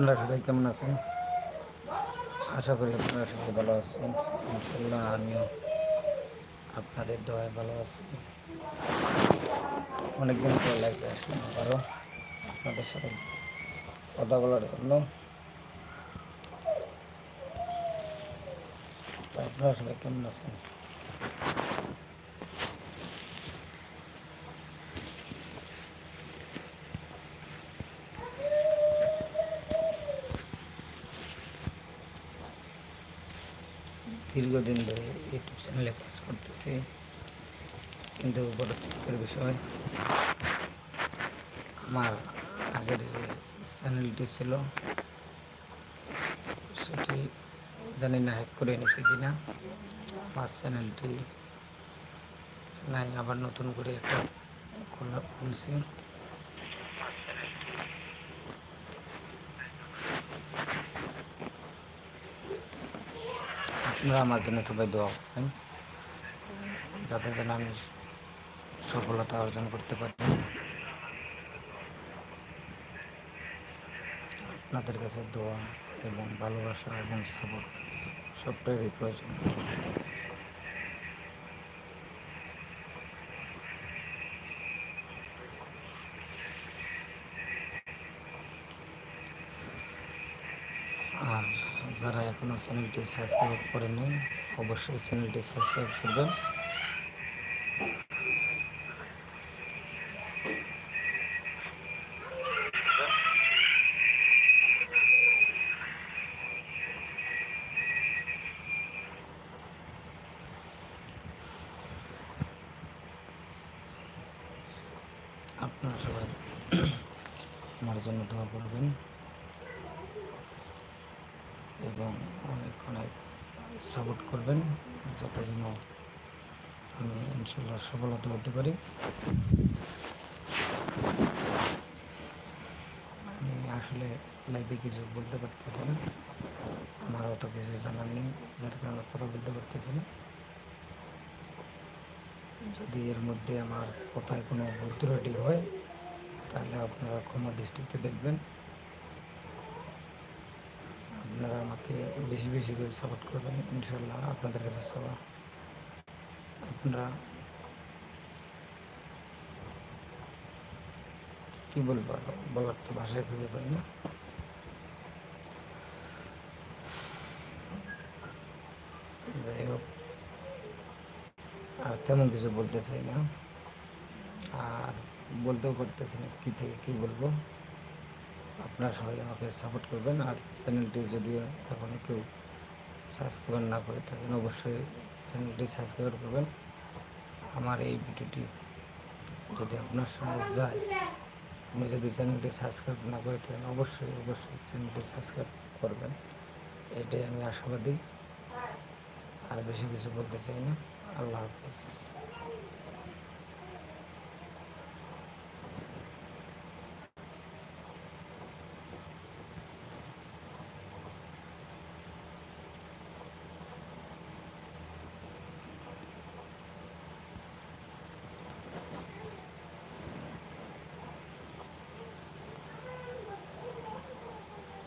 আপনারা সবাই কেমন আছেন? আশা করি আপনারা সবাই ভালো আছেন। ইনশাল্লাহ আমিও আপনাদের দোয়ায় ভালো আছি। অনেকদিন পর লাইফে আসলাম আবারও আপনাদের সাথে কথা বলার জন্য। আপনারা সবাই কেমন আছেন? দীর্ঘদিন ধরে ইউটিউব চ্যানেলে কাজ করতেছি। কিন্তু বড় দুঃখের বিষয়, আমার আগের যে চ্যানেলটি ছিল, সেটি জানি না হ্যাক করে এনেছে কিনা। আমার চ্যানেলটি নাই, আবার নতুন করে একটা খোলা খুলছি। আপনারা আমার জন্য সবাই দোয়া করবেন, যাতে যেন আমি সফলতা অর্জন করতে পারি। আপনাদের কাছে দোয়া এবং ভালোবাসা এবং সাপোর্ট সবটাই প্রয়োজন। আর যারা এখনও চ্যানেলটি সাবস্ক্রাইব করেনি অবশ্যই চ্যানেলটি সাবস্ক্রাইব করবেন। আপনারা সবাই আমার জন্য দোয়া করবেন। সাপোর্ট করবেন যাতে যেন আমি ইনশাল্লাহ সফলতা হতে পারি আমি আসলে লাইফে কিছু বলতে পারতেছি না। আমার অত কিছু জানার নেই, যার কারণে কথা বলতে পারতেছি না। যদি এর মধ্যে আমার কথায় কোনো ভুল ত্রুটি হয়, তাহলে আপনারা ক্ষমা দৃষ্টিতে দেখবেন। আপনারা আমাকে বেশি বেশি করে সাপোর্ট করবেন ইনশাল্লাহ আপনাদের কাছে সবার। আপনারা কি বলব? বলার তো ভাষায় খুঁজে পাই না। যাই হোক, আর তেমন কিছু বলতে চাই না। আর বলতেও পারতেছি না কী থেকে কী বলব। আপনারা সবাই আমাকে সাপোর্ট করবেন আর চ্যানেলটি যদি এখনও কেউ সাবস্ক্রাইব না করে থাকেন অবশ্যই চ্যানেলটি সাবস্ক্রাইব করবেন। আমার এই ভিডিওটি যদি আপনার সঙ্গে যায়, আপনি যদি চ্যানেলটি সাবস্ক্রাইব না করে থাকেন, অবশ্যই অবশ্যই চ্যানেলটি সাবস্ক্রাইব করবেন। এটাই আমি আশাবাদী। আর বেশি কিছু বলতে চাই না। আল্লাহ হাফিজ।